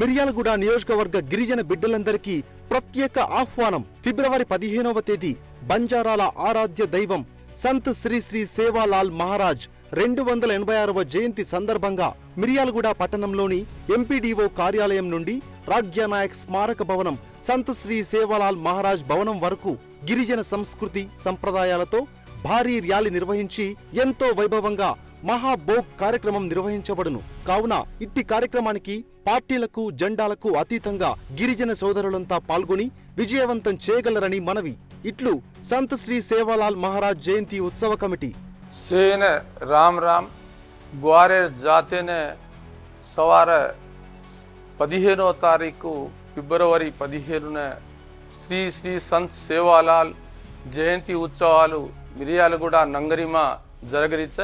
మిర్యాలగూడ నియోజకవర్గ గిరిజన బిడ్డలందరికీ ప్రత్యేక ఆహ్వానం. ఫిబ్రవరి పదిహేనవ తేదీ బంజారాల ఆరాధ్య దైవం సంత్ శ్రీ శ్రీ సేవాలాల్ మహారాజ్ రెండు వందల ఎనభై ఆరవ జయంతి సందర్భంగా మిర్యాలగూడ పట్టణంలోని ఎంపీడీఓ కార్యాలయం నుండి రాజ్యానాయక్ స్మారక భవనం సంత్ శ్రీ సేవాలాల్ మహారాజ్ భవనం వరకు గిరిజన సంస్కృతి సంప్రదాయాలతో భారీ ర్యాలీ నిర్వహించి ఎంతో వైభవంగా మహాభోగ్ కార్యక్రమం నిర్వహించబడును. కావున ఇట్టి కార్యక్రమానికి పార్టీలకు జెండాలకు అతీతంగా గిరిజన సోదరులంతా పాల్గొని విజయవంతం చేయగలరని మనవి. ఇట్లు సంత శ్రీ సేవాలాల్ మహారాజ్ జయంతి ఉత్సవ కమిటీ. సేన రామ్ రామ్ గ్వారేర్ జాతేనే సవార పదిహేనో తారీఖు ఫిబ్రవరి పదిహేనున శ్రీ శ్రీ సంత్ సేవాలాల్ జయంతి ఉత్సవాలు మిరియాలగూడ నంగరిమ జరగరిచ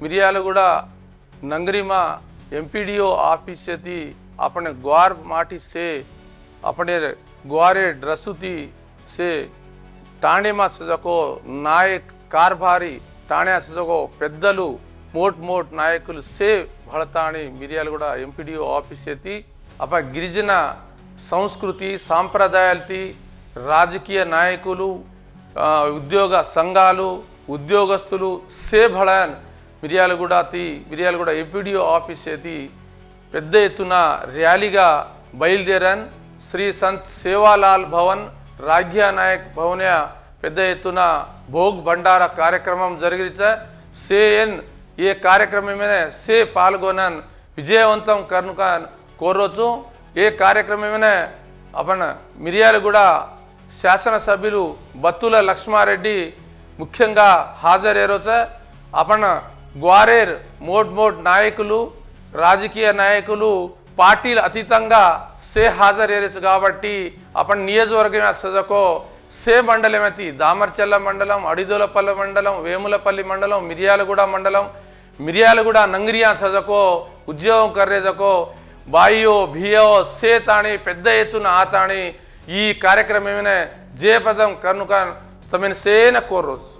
మిరియాలగూడ నంగరిమ ఎంపీడీఓ ఆఫీసెతి આપણે ગ્વાર માટી સે આપણે ગ્વારે ડ્રસુતી સે టాణేమా సజకో నాయక్ కార్భారి టాణ్యా సజకో పెద్దలు మోట్ మోట్ నాయకులు సే భళతాణి మిర్యాలగూడ ఎంపీడీఓ ఆఫీస్ ఎత్తి అప గిరిజన సంస్కృతి సాంప్రదాయాలతి రాజకీయ నాయకులు ఆ, ఉద్యోగ సంఘాలు ఉద్యోగస్తులు సే భళాన్ మిర్యాలగూడ తి మిర్యాలగూడ ఎపిడిఓ ఆఫీస్ చేతి పెద్ద ఎత్తున ర్యాలీగా బయలుదేరాన్ శ్రీ సంత్ సేవాలాల్ భవన్ రాజ్యా నాయక్ భవన పెద్ద ఎత్తున భోగ్ భండార కార్యక్రమం జరిగిచ సేఎన్ ఏ కార్యక్రమమే సే పాల్గొనన్ విజయవంతం కనుక కోరొచ్చు ఏ కార్యక్రమమే అపన మిర్యాలగూడ శాసనసభ్యులు బత్తుల లక్ష్మారెడ్డి ముఖ్యంగా హాజరయ్యారోచ అపన గ్వారేర్ మోడ్ మోడ్ నాయకులు రాజకీయ నాయకులు పార్టీలు అతీతంగా సే హాజరయ్యారు కాబట్టి అప్పటి నియోజకవర్గమే సదకో సే మండలమతి దామర్చల్ల మండలం అడిదోలపల్లి మండలం వేములపల్లి మండలం మిర్యాలగూడ మండలం మిర్యాలగూడ నంగిరియా సదకో ఉద్యోగం కర్రేజకో బాయో భియో సే తాణి పెద్ద ఎత్తున ఆ తాణి ఈ కార్యక్రమం జయప్రదం కనుక తమని సేన కోర్రోజు.